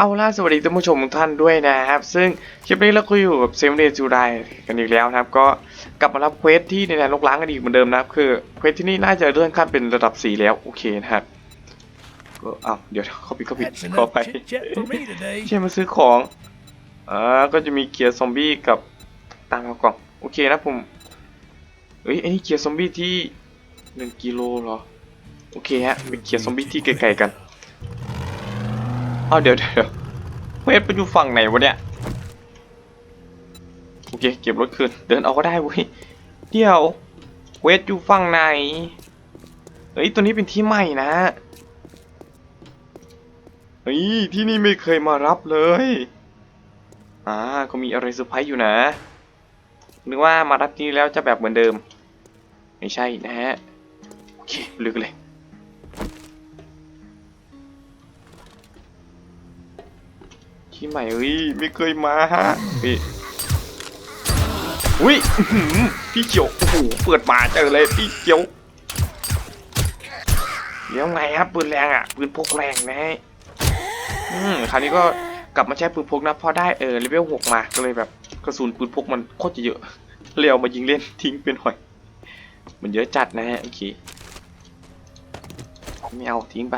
เอาล่ะสวัสดีท่านผู้ชมทุกท่านด้วยนะครับ ซึ่งคลิปนี้เราก็อยู่กับเซมเดจูไดกันอีกแล้วนะครับ ก็กลับมารับเควสที่ในแดนลกล้างกันอีกเหมือนเดิมนะครับ คือเควสที่นี่น่าจะเลื่อนขั้นเป็นระดับ 4 แล้วโอเคนะครับก็เอาเดี๋ยวเขาปิดเขาปิด That's ขอ enough ไป chit chat for me today. ใช่มาซื้อของอ่าก็จะมีเกียร์ซอมบี้กับตามมากล่องโอเคนะผมเฮ้ยไอ้นี่เกียร์ซอมบี้ที่หนึ่งกิโลเหรอโอเคฮะเป็นเกียร์ซอมบี้ที่ไกลๆกัน อ้าวเดี๋ยวเดี๋ยวเวทไปอยู่ฝั่งไหนวะเนี่ย โอเค เก็บรถคืน เดินเอาก็ได้เว้ย เดี๋ยว เวทอยู่ฝั่งไหน เฮ้ย ตัวนี้เป็นที่ใหม่นะ เฮ้ย ที่นี่ไม่เคยมารับเลย อ่าก็มีอะไรเซอร์ไพรส์อยู่นะ นึกว่ามารับที่นี่แล้วจะแบบเหมือนเดิม ไม่ใช่นะฮะ โอเค ลึกเลย ที่ใหม่เฮ้ยไม่เคยมาฮะพี่อุ้ยพี่เขียวโอ้โหเปิดมาเจอเลยพี่เขียวเดี๋ยวไงครับปืนแรงอะปืนพกแรงนะฮะอืมคราวนี้ก็กลับมาใช้ปืนพกนะพราะได้เออเลเวลหกมาก็เลยแบบกระสุนปืนพกมันโคตรจะเยอะเลยเอามายิงเล่นทิ้งเป็นหอย มันเยอะจัดนะฮะโอเคไม่เอาทิ้งไป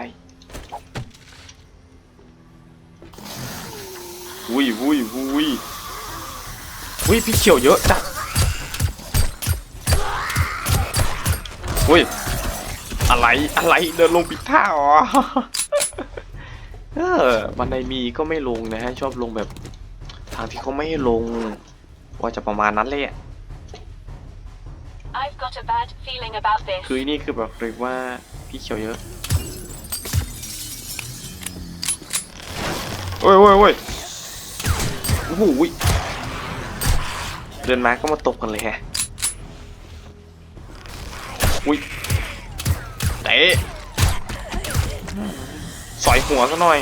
วุ้ยวุ้ยวุ้ยวุ้ยพี่เขียวเยอะจัดวุ้ยอะไรอะไรเดินลงปิดท่าอ๋อเออบันไดมีก็ไม่ลงนะฮะชอบลงแบบ ทางที่เขาไม่ให้ลง ว่าจะประมาณนั้นเลยอะ I've got a bad feeling about this. คือนี่คือแบบเรียกว่าพี่เขียวเยอะโอ้ยโอ้ยโอ้ย โอ้โหเดินมาก็มาตบกันเลยแฮะอุ้ยเตะสอยหัวซะหน่อย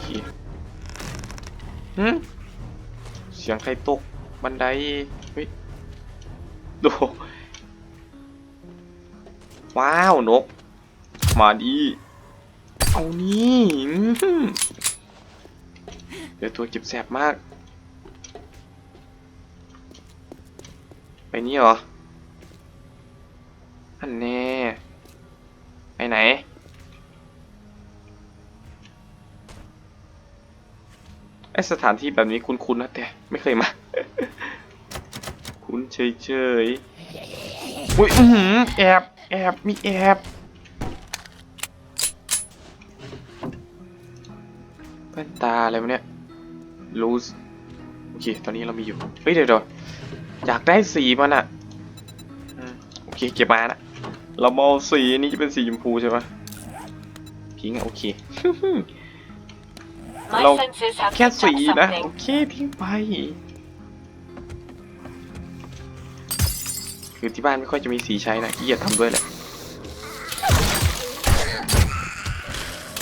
เหี้ยหืมเสียงใครตก บันไดเฮ้ยดูว้าวนก มาดี เอานี่อื้อหือ เดี๋ยวตัวเจ็บแสบมาก ไปนี่เหรอ อันแน่ไปไหน ไอสถานที่แบบนี้คุ้นๆนะแต่ไม่เคยมา คุ้นเฉยๆ อุ้ยอื้อหือแอบ แอบ มีแอบแว่นตาอะไรวะเนี่ย ลูสโอเค ตอนนี้เรามีอยู่ เฮ้ย เดี๋ยวเดี๋ยวอยากได้สีมันอะโอเค เก็บมานะเรามาเอาสีนี้จะเป็นสีชมพูใช่ไหมพิงอะโอเค My Hello. senses have แค่สีนะ โอเคทิ้งไป คือที่บ้านไม่ค่อยจะมีสีใช้นะเกียจทำด้วยแหละ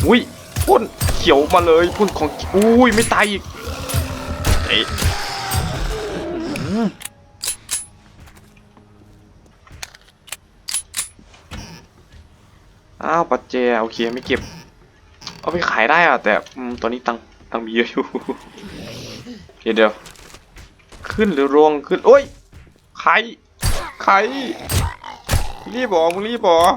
อุ้ยพ่นเขียวมาเลยพ่นของอุ้ยไม่ตายอีก เอ๊ะอื้ออ้าวปัจเจโอเคไม่เก็บ เอาไปขายได้อะแต่ตอนนี้ตังตังมีเยอะอยู่เดี๋ยวเดี๋ยวขึ้นหรือรวงขึ้นโอ้ยใครใครรีบบอกมึงรีบบอก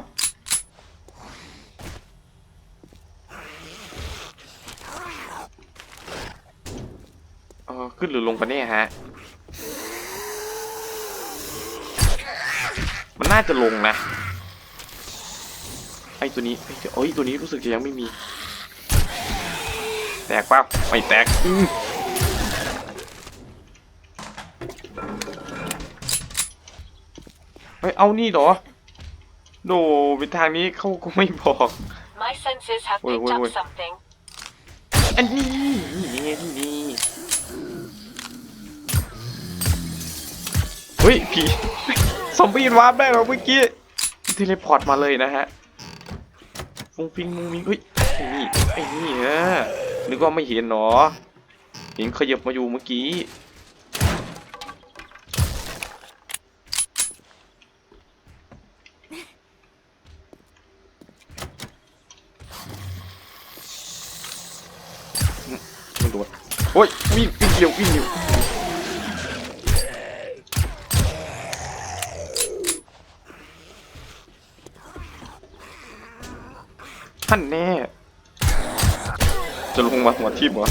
เออ ขึ้นหรือลงกันแน่ฮะ มันน่าจะลงนะ ไอตัวนี้ไอ้ตัวโอ้ยตัวนี้รู้สึกจะยังไม่มี แตกเปล่าไม่แตกอื้อเฮ้ยเอานี่เหรอโดไปทางนี้เขาก็ไม่บอก My senses have Wait, picked wait, up wait. something. อันนี้นี่นี่ เฮ้ยผีซอมบี้วาร์ปได้เราเมื่อกี้เทเลพอร์ตมาเลยนะฮะฟุ้งฟิงมุงมิงเฮ้ยไอ้นี่ไอ้นี่ฮะนึกว่าไม่เห็นหนอเห็นขยับมาอยู่เมื่อกี้มันโดดโอ้ยวิ่งวิ่งเร็ววิ่งเร็ว ท่านแน่จะลงมาหัวทิ่มเหรอ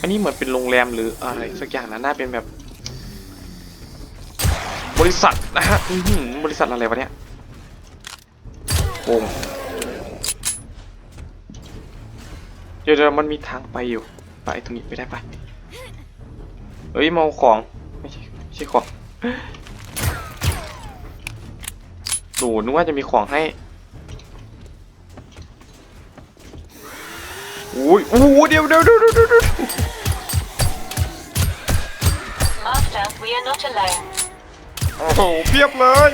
อันนี้เหมือนเป็นโรงแรมหรืออะไรสักอย่างนะน่าเป็นแบบ บริษัทนะฮะอื้อหือบริษัทอะไรวะเนี่ยโอ้งเดี๋ยวเดี๋ยวมันมีทางไปอยู่ ไปตรงนี้ไปได้ปะ เฮ้ยมาเอาของ ไม่ใช่ไม่ใช่ของโหนึกว่าจะมีของให้อุ้ยโอ้โหเดี๋ยวเดี๋ยวเดี๋ยวเดี๋ยวเดี๋ยว Master, we are not alone. โอ้โหเพียบเลย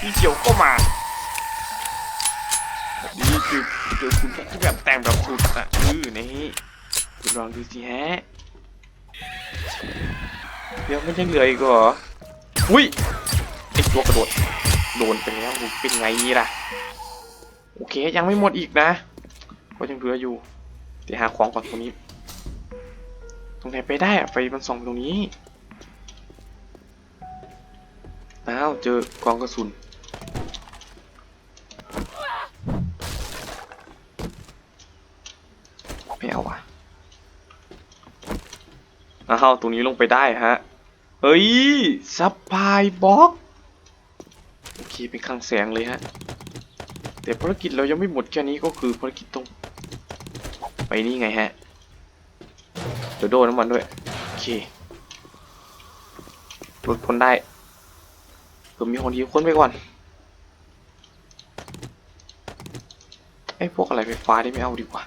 พี่เขียวก็มานี่คือเจอคุณที่แบบแต่งแบบสุดอะอือนี่ คุณลองดูสิฮะ เดี๋ยวมันยังเหลืออีกเหรออุ้ยไอตัวกระโดด โดนไปแล้วเป็นไงล่ะ โอเคยังไม่หมดอีกนะก็ยังเหลืออยู่เดี๋ยวหาของก่อนตรงนี้ ตรงไหนไปได้อะไฟมันส่องตรงนี้อ้าวเจอกองกระสุน ไม่เอาว่ะ อ้าตรงนี้ลงไปได้ฮะ เฮ้ยซับพายบ็อกโอเคเป็นคลังแสงเลยฮะ แต่ภารกิจเรายังไม่หมดแค่นี้ก็คือภารกิจต้อง ไปนี่ไงฮะเดี๋ยวโดนน้ำมันด้วย โอเครถพ้นได้ผมมีคนทีค้นไปก่อนไอ้พวกอะไรไฟฟ้าได้ไม่เอาดีกว่า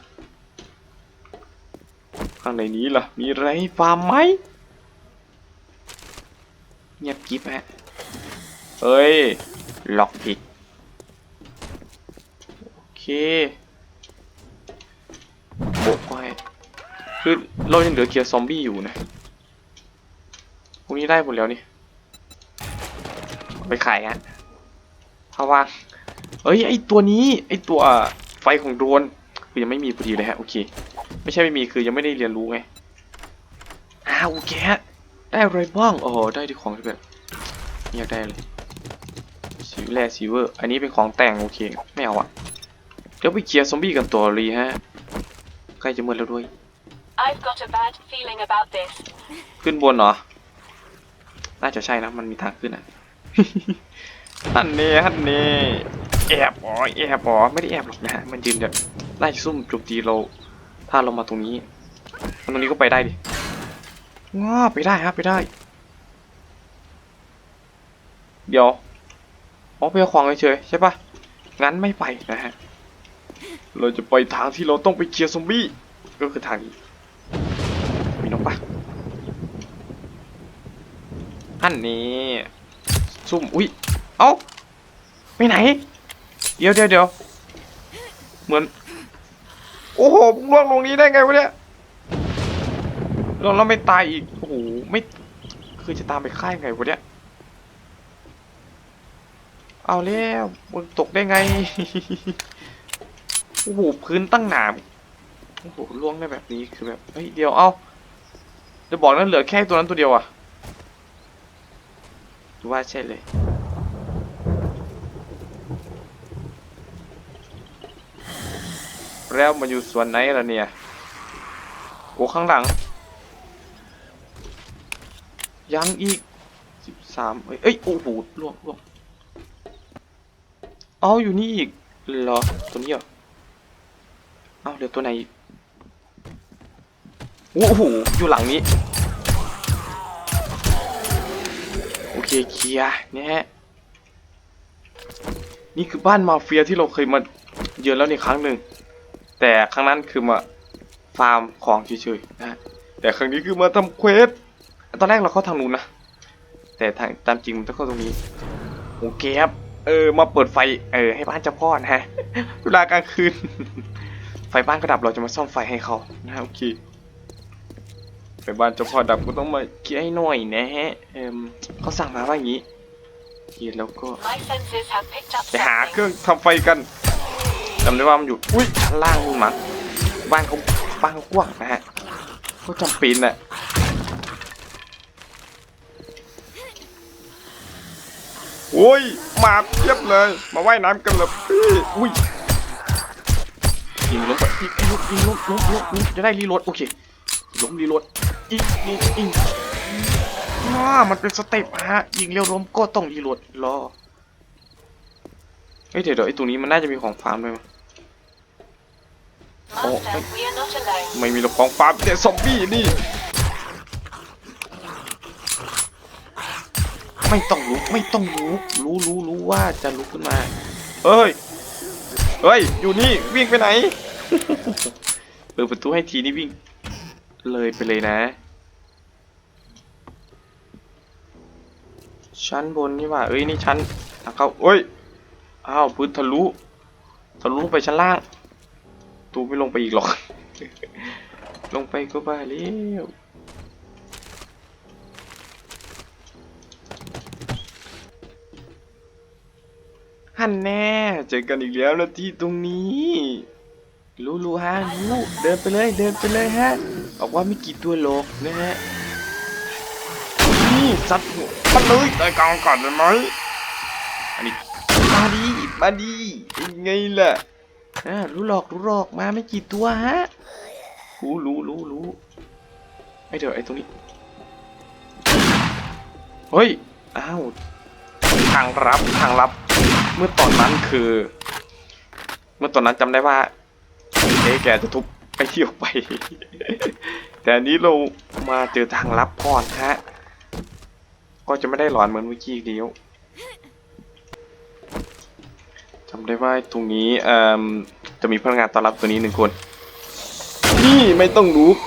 างในนี้ล่ะ มีอะไรฟาร์มไหมเงียบกิ๊บฮะเฮ้ย ล็อกผิดโอเคโบกไว้คือเรายังเหลือเกียร์ซอมบี้อยู่นะ พวกนี้ได้หมดแล้วนี่ ไปขายฮะถ้าว่างเอ้ย ไอตัวนี้ ไอตัวไฟของโดรนคือยังไม่มีพอดีเลยฮะ โอเค ไม่ใช่ไม่มีคือยังไม่ได้เรียนรู้ไงอ้าวโอเคฮะได้อะไรบ้างอ๋อได้ที่ของที่แบบอยากได้เลยซิแร่ซิเวอร์อันนี้เป็นของแต่งโอเคไม่เอาอะเดี๋ยวไปเคลียร์ซอมบี้กันต่อเลยฮะใกล้จะมืดแล้วด้วย I've got a bad feeling about this. ขึ้นบนเหรอ น่าจะใช่นะ มันมีทางขึ้นอะฮันเน่ฮันเน่แอบอ๋อแอบอ๋อไม่ได้แอบหรอกนะฮะมันยืนแบบไล่ซุ่มโจมตีเรา ถ้าเรามาตรงนี้ตรงนี้ก็ไปได้ดิง้อไปได้ครับไปได้ เดี๋ยวอ๋อไปเอาของเฉยใช่ปะงั้นไม่ไปนะฮะ เราจะไปทางที่เราต้องไปเคลียร์ซอมบี้ ก็คือทางนี้ มีนกปะอันนี้ซุ่ม อุ้ย เอ้า ไปไหน เดี๋ยวเดี๋ยวเดี๋ยวเหมือน โอ้โหมึงล่วงลงนี้ได้ไงวะเนี่ยเราเราไม่ตายอีก โอ้โห ไม่ คือจะตามไปค่ายไงวะเนี่ย เอาแล้วมึงตกได้ไง โอ้โห พื้นตั้งหนามโอ้โห ล่วงได้แบบนี้ คือแบบ เฮ้ย เดี๋ยว เอาจะบอกนั้นเหลือแค่ตัวนั้นตัวเดียวอะดูว่าใช่เลย แล้วมันอยู่ส่วนไหนล่ะเนี่ย โอ้ข้างหลัง ยังอีกสิบสามเอ้ยเอ้ยโอ้โหล่วงล่วงเอาอยู่นี่อีกเหรอตัวนี้เหรอเอาเดี๋ยวตัวไหนอีกโอ้โหอยู่หลังนี้ โอเคเคลียร์เนี่ยฮะนี่คือบ้านมาเฟียที่เราเคยมาเยือนแล้วในครั้งหนึ่ง แต่ครั้งนั้นคือมาฟาร์มของเฉยๆนะฮะแต่ครั้งนี้คือมาทำเควสตอนแรกเราเข้าทางนู้นนะแต่ทางตามจริงมันต้องเข้าตรงนี้โอเคครับเออมาเปิดไฟเออให้บ้านเจ้าพ่อนะฮะเวลากลางคืน ไฟบ้านก็ดับเราจะมาซ่อมไฟให้เขานะฮะโอเคไฟบ้านเจ้าพ่อดับก็ต้องมาเคลียร์ให้หน่อยนะฮะเอมเขาสั่งมาว่าอย่างนี้เคแล้วก็ My senses have picked up ไปหาเค something. รื่องทำไฟกันจำได้ว่ามันอยู่อุ้ยชั้นล่างนู่นมั้งบ้านเขาบ้านเขากว้างนะฮะก็จำป็นน่ะโอ้ยมาเพียบเลย มาว่ายน้ำกันเลยพี่อุ้ยยิงลงไปยิงยิงยิงลงลงลงลงจะได้รีโหลดโอเคล้มรีโหลดยิงยิงยิงว้ามันเป็นสเต็ปฮะยิงเร็วล้มก็ต้องรีโหลดรอเฮ้ยเดี๋ยวเดี๋ยวไอ้ตรงนี้มันน่าจะมีของฟาร์มด้วยมั้ย ไม่มีหรอกของฟาร์มแต่ซอมบี้นี่ ไม่ต้องลุกไม่ต้องลุกรู้รู้รู้ว่าจะลุกขึ้นมาเอ้ยเฮ้ย อยู่นี่วิ่งไปไหน เปิดประตูให้ทีนี่วิ่ง เลยไปเลยนะ ชั้นบนนี่ว่า เอ้ย นี่ชั้นทางเข้าเอ้ย อ้าว พื้นทะลุ ทะลุไปชั้นล่าง ตูไม่ลงไปอีกหรอก ลงไปก็บ้าแล้วฮันแน่เจอกันอีกแล้วนะที่ตรงนี้ รู้รู้ฮะรู้เดินไปเลยเดินไปเลยฮะบอกว่าไม่กี่ตัวโลกนะฮะนี่ซัดหัวมันเลยได้กลางก่อนได้ไหมอันนี้มาดีมาดีเป็นไงล่ะ อ่ารู้หรอกรู้หรอกมาไม่กี่ตัวฮะรู้รู้รู้รู้ไอเดี๋ยวไอตรงนี้เฮ้ยอ้าวทางรับทางรับ เมื่อตอนนั้นคือ เมื่อตอนนั้นจำได้ว่าเอ๊ะแกจะทุบไปที่ออกไป แต่อันนี้เรามาเจอทางลับก่อนฮะ ก็จะไม่ได้หลอนเหมือนเมื่อกี้อีกเดียว จำได้ว่าตรงนี้เอ่มจะมีพนักงานต้อนรับตัวนี้หนึ่งคน นี่ไม่ต้องลุก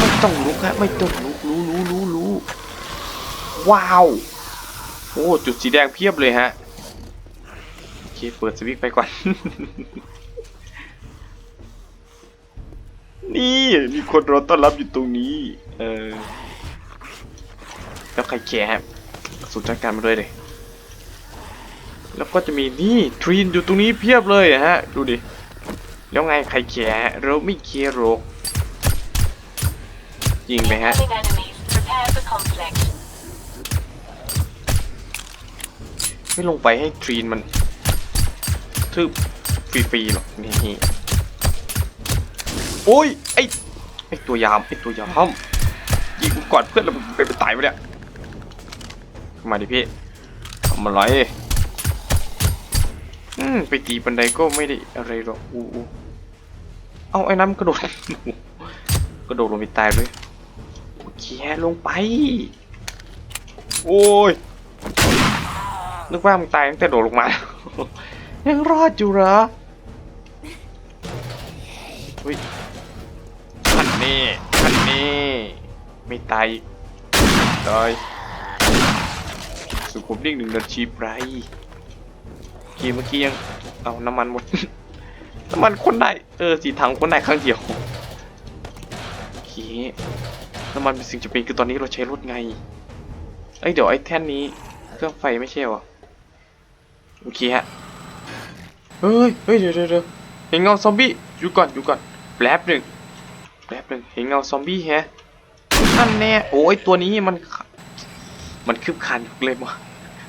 ไม่ต้องลุกฮะไม่ต้องลุกรู้รู้รู้รู้ว้าวโอ้จุดสีแดงเพียบเลยฮะโอเคเปิดสวิตช์ไปก่อน นี่มีคนรอต้อนรับอยู่ตรงนี้ เออแล้วใครแคร์ฮะสุดจัดการมาด้วยเลย แล้วก็จะมีนี่ทรีนอยู่ตรงนี้เพียบเลยอะฮะ ดูดิ แล้วไงใครแคร์เราไม่แคร์หรอกยิงไปฮะ ไม่ลงไปให้ทรีนมันทึบฟรีๆหรอกนี่โอ้ย ไอไอตัวยาม ไอตัวยามยิงกูก่อนเพื่อนแล้วมึงไปไปตายไปเนี่ยมาดิพี่ทำอะไร อืมไปตีบันไดก็ไม่ได้อะไรหรอกอู้อู้เอาไอ้น้ำกระโดดกระโดดลงไปตายเลยโอเคลงไป โอ้ยนึกว่ามึงตายตั้งแต่โดดลงมา ยังรอดอยู่เหรอเฮ้ยขันนี่ขันนี่ไม่ตายตายสุขุมนิ่งหนึ่งนาทีไป โอเมื่อกี้ยังเอาน้ำมันหมด น้ำมันคนได้ เออสีถังคนได้ครั้งเดียวโอเคน้ำมันเป็นสิ่งจำเป็นคือตอนนี้เราใช้รถไงเอ้ยเดี๋ยวไอ้แท่นนี้เครื่องไฟไม่ใช่หรอโอเคฮะเฮ้ยเฮ้ยเดี๋ยวเดี๋ยวเห็นเงาซอมบี้อยู่ก่อนอยู่ก่อนแป๊บหนึ่งแป๊บหนึ่งเห็นเงาซอมบี้แฮะนั่นแน่โอ้ยตัวนี้มัน มันคืบคานยกเลยมั้ง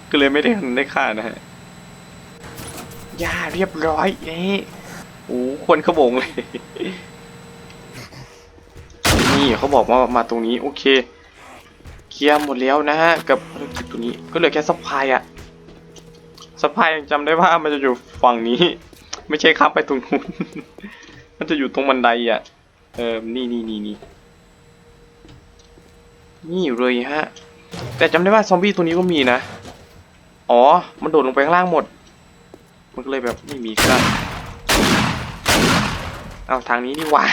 ก็เลยไม่ได้ได้ฆ่านะฮะ ย่าเรียบร้อยเอ๊ะโอ้คนขโมงเลย นี่เขาบอกว่ามาตรงนี้โอเค เคลียร์หมดแล้วนะฮะ กับภารกิจตัวนี้ก็เหลือแค่ซัพพลายอะสปายยังจำได้ว่ามันจะอยู่ฝั่งนี้ ไม่ใช่ข้ามไปตรงนู้น มันจะอยู่ตรงบันไดอะเออนี่นี่นี่นี่นี่เลยฮะ แต่จำได้ว่าซอมบี้ตัวนี้ก็มีนะ อ๋อ มันโดดลงไปข้างล่างหมด มันก็เลยแบบไม่มีก็ได้เอาทางนี้นี่หว่า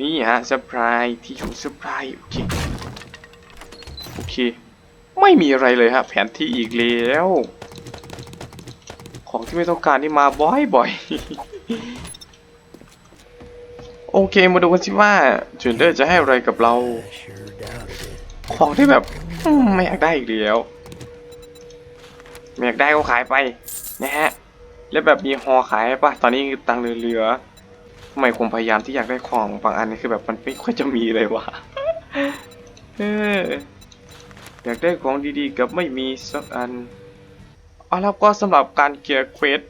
นี่ฮะเซอร์ไพรส์ที่อยู่เซอร์ไพรส์โอเคโอเค ไม่มีอะไรเลยฮะแผนที่อีกแล้ว ของที่ไม่ต้องการนี่มาบ่อยๆ โอเคมาดูกันสิว่าจูนเดอร์จะให้อะไรกับเรา ของที่แบบอืมไม่อยากได้อีกแล้วไม่ อยากได้ก็ขายไปนะฮะแล้วแบบมีฮอขายป่ะตอนนี้ตังเหลือทำไมผมพยายามที่อยากได้ของบางอันนี่คือแบบมันไม่ค่อยจะมีเลยวะเอออยากได้ของดีๆกับไม่มีสักอันเอาแล้วก็สำหรับการเกียร์เควส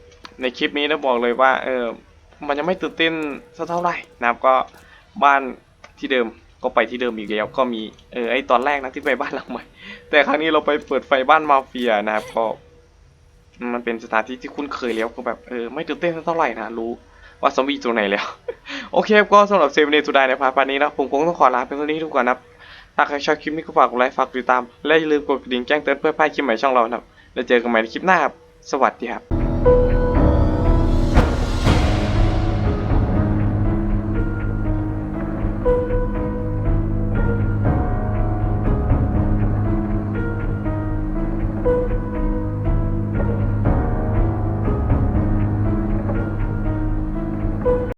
ในคลิปนี้นะบอกเลยว่าเออมันยังไม่ตื่นเต้นสักเท่าไหร่นะครับก็บ้านที่เดิมก็ไปที่เดิมอีกแล้วก็มีเออไอตอนแรกนะที่ไปบ้านหลังใหม่ แต่ครั้งนี้เราไปเปิดไฟบ้านมาเฟียนะครับก็ มันเป็นสถานที่ที่คุ้นเคยแล้วก็แบบเออไม่ตื่นเต้นเท่าไหร่นะรู้ว่าซอมบี้ตัวไหนแล้ว โอเคก็สำหรับเซฟเนตูดายในพาร์ทนี้นะผมคงต้องขอลาเพียงเท่านี้ทุกคนนะถ้าใครชอบคลิปนี้ก็ฝากกดไลค์ฝากติดตาม และอย่าลืมกดกระดิ่งแจ้งเตือนเพื่อพลาดคลิปใหม่ช่องเรานะครับแล้วเจอกันใหม่ในคลิปหน้าครับสวัสดีครับ